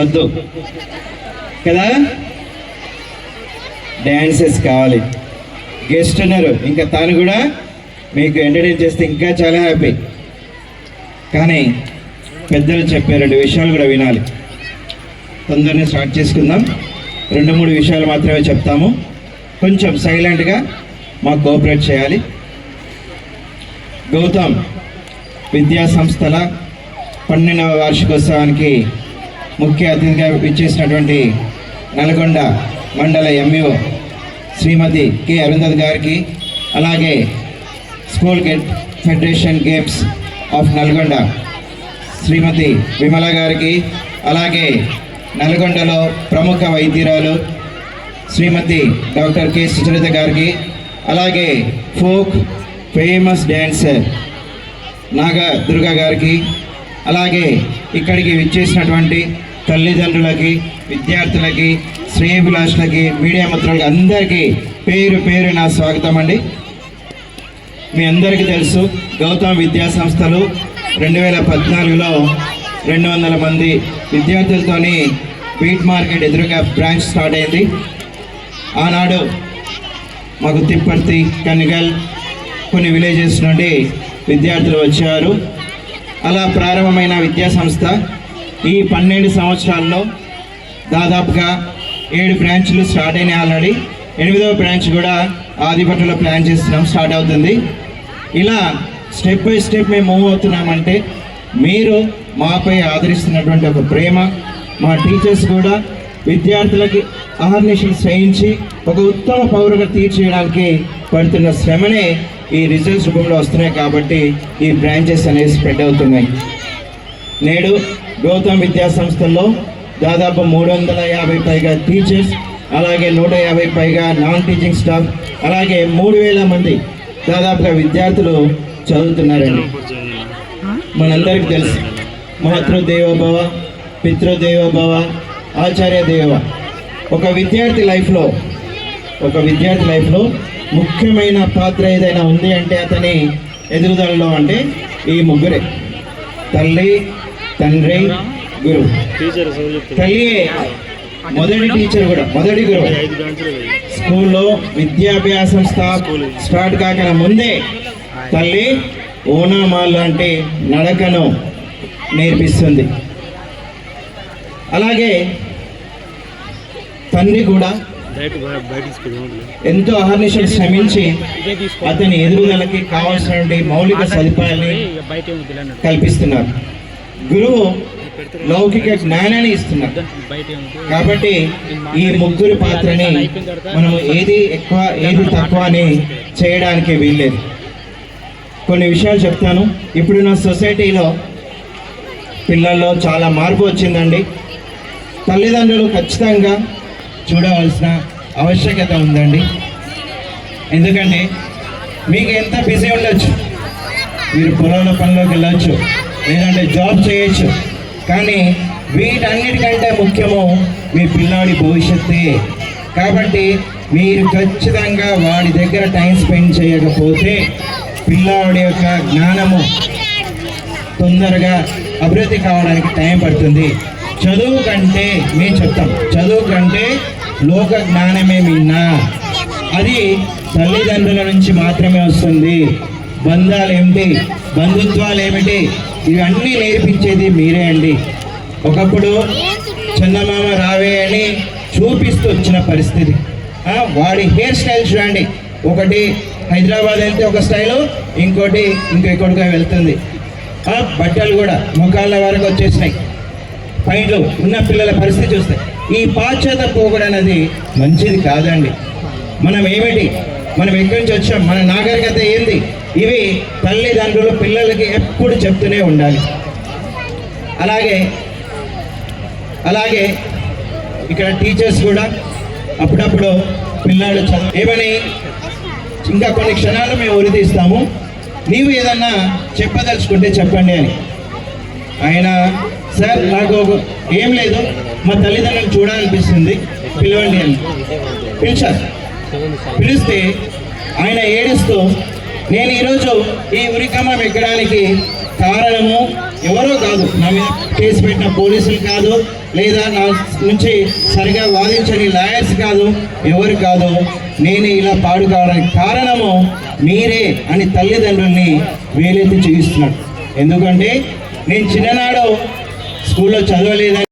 వద్దు. కదా? డ్యాన్సెస్ కావాలి. గెస్ట్ ఉన్నారు. ఇంకా తాను కూడా మీకు ఎంటర్టైన్ చేస్తే ఇంకా చాలా హ్యాపీ కానీ పెద్దలు చెప్పే రెండు విషయాలు కూడా వినాలి. తొందరనే స్టార్ట్ చేసుకుందాం. రెండు మూడు విషయాలు మాత్రమే చెప్తాము. కొంచెం సైలెంట్గా మాకు కోఆపరేట్ చేయాలి. గౌతమ్ విద్యా సంస్థల పన్నెండవ వార్షికోత్సవానికి ముఖ్య అతిథిగా ఇచ్చేసినటువంటి నల్గొండ మండల ఎంఈఓ శ్రీమతి కె. అరుంధతి గారికి అలాగే school get federation games of Nalgonda Shrimati Vimala గారికి అలాగే నల్గొండలో ప్రముఖ వైద్యురాలు శ్రీమతి డాక్టర్ కె. సుచరిత గారికి అలాగే folk famous dancer Naga Durga garu అలాగే ఇక్కడికి విచ్చేసినటువంటి తల్లిదండ్రులకి విద్యార్థులకి శ్రేయభిలాషులకి మీడియా మిత్రులకి అందరికీ పేరు పేరు నా స్వాగతం అండి. మీ అందరికీ తెలుసు గౌతమ్ విద్యా సంస్థలు రెండు వేల పద్నాలుగులో రెండు వందల మంది విద్యార్థులతోని బీట్ మార్కెట్ ఎదురుగా బ్రాంచ్ స్టార్ట్ అయింది. ఆనాడు మాకు తిప్పర్తి కనిగల్ కొన్ని విలేజెస్ నుండి విద్యార్థులు వచ్చారు. అలా ప్రారంభమైన విద్యా సంస్థ ఈ పన్నెండు సంవత్సరాల్లో దాదాపుగా ఏడు బ్రాంచ్లు స్టార్ట్ అయినాయి ఆల్రెడీ. ఎనిమిదవ బ్రాంచ్ కూడా ఆదిపట్టులో ప్లాన్ చేస్తున్నాం స్టార్ట్ అవుతుంది. ఇలా స్టెప్ బై స్టెప్ మేము మూవ్ అవుతున్నామంటే మీరు మాపై ఆదరిస్తున్నటువంటి ఒక ప్రేమ మా టీచర్స్ కూడా విద్యార్థులకి అహర్నిశలు చేయించి ఒక ఉత్తమ పౌరుగా తీర్చేయడానికి పడుతున్న శ్రమనే ఈ రిజల్ట్స్ రూపంలో వస్తున్నాయి కాబట్టి ఈ బ్రాంచెస్ అనేవి స్ప్రెడ్ అవుతున్నాయి. నేడు గౌతమ్ విద్యా సంస్థల్లో దాదాపు మూడు వందల యాభై పైగా టీచర్స్ అలాగే నూట యాభై పైగా నాన్ టీచింగ్ స్టాఫ్ అలాగే మూడు వేల మంది దాదాపుగా విద్యార్థులు చదువుతున్నారండి. మనందరికి తెలుసు మాతృదేవోభవ పితృదేవోభవ ఆచార్య దేవ ఒక విద్యార్థి లైఫ్లో ఒక విద్యార్థి లైఫ్లో ముఖ్యమైన పాత్ర ఏదైనా ఉంది అంటే అతని ఎదుగుదలలో అంటే ఈ ముగ్గురే. తల్లి తండ్రి గురువు తల్లియే మొదటి టీచర్ కూడా మొదటి గురువు స్కూల్లో విద్యాభ్యాసం స్టా స్టార్ట్ కాక ముందే తల్లి ఓనామాలు లాంటి నడకను నేర్పిస్తుంది. అలాగే తండ్రి కూడా ఎంతో అహర్నిశలు శ్రమించి అతని ఎదుగుదలకి కావాల్సినటువంటి మౌలిక సదుపాయాల్ని కల్పిస్తున్నారు. గురువు లౌకిక జ్ఞానాన్ని ఇస్తున్నారు. కాబట్టి ఈ ముగ్గురు పాత్రని మనం ఏది ఎక్కువ ఏది తక్కువ అని చేయడానికి వీల్లేదు. కొన్ని విషయాలు చెప్తాను. ఇప్పుడున్న సొసైటీలో పిల్లల్లో చాలా మార్పు వచ్చిందండి. తల్లిదండ్రులు ఖచ్చితంగా చూడవలసిన ఆవశ్యకత ఉందండి. ఎందుకంటే మీకు ఎంత బిజీ ఉండొచ్చు? మీరు పొలంలో పనిలోకి వెళ్ళొచ్చు. లేదంటే జాబ్ చేయొచ్చు. కానీ వీటన్నిటికంటే ముఖ్యము మీ పిల్లాడి భవిష్యత్తే. కాబట్టి మీరు ఖచ్చితంగా వాడి దగ్గర టైం స్పెండ్ చేయకపోతే పిల్లాడి యొక్క జ్ఞానము తొందరగా అభివృద్ధి కావడానికి టైం పడుతుంది. చదువు కంటే మేము చెప్తాం చదువు కంటే లోక జ్ఞానమే మిన్నా. అది తల్లిదండ్రుల నుంచి మాత్రమే వస్తుంది. బంధాలు ఏమిటి? బంధుత్వాలు ఏమిటి? ఇవన్నీ నేర్పించేది మీరే అండి. ఒకప్పుడు చందమామ రావే అని చూపిస్తూ వచ్చిన పరిస్థితి. వాడి హెయిర్ స్టైల్ చూడండి. ఒకటి హైదరాబాద్ వెళ్తే ఒక స్టైలు ఇంకోటి ఇంకెక్కడికో వెళ్తుంది. బట్టలు కూడా ముఖాల వరకు వచ్చేసినాయి. పైన ఉన్న పిల్లల పరిస్థితి చూస్తే. ఈ పాశ్చాత్య పోకడ అనేది మంచిది కాదండి. మనం ఏమిటి? మనం ఎక్కడి నుంచి వచ్చాం? మన నాగరికత ఏంది? ఇవి తల్లిదండ్రులు పిల్లలకి ఎప్పుడు చెప్తూనే ఉండాలి. అలాగే అలాగే ఇక్కడ టీచర్స్ కూడా అప్పుడప్పుడు పిల్లాడు చదువు ఏమని? ఇంకా కొన్ని క్షణాలు మేము ఉరితీస్తాము నీవు ఏదన్నా చెప్పదలుచుకుంటే చెప్పండి అని. ఆయన సార్ నాకు ఏం లేదు. మా తల్లిదండ్రులు చూడాలనిపిస్తుంది. పిలవండి అని. పిలిచారు. పిలిస్తే ఆయన ఏడుస్తూ నేను ఈరోజు ఈ ఉరికమ్మం ఎక్కడానికి కారణము ఎవరో కాదు. నా మీద కేసు పెట్టిన పోలీసులు కాదు లేదా నా నుంచి సరిగా వాదించని లాయర్స్ కాదు ఎవరు కాదు. నేను ఇలా పాడు కావడానికి కారణము మీరే అని తల్లిదండ్రుల్ని వేలెత్తి చూపిస్తున్నాడు ఎందుకంటే నేను చిన్ననాడు స్కూల్లో చదవలేదని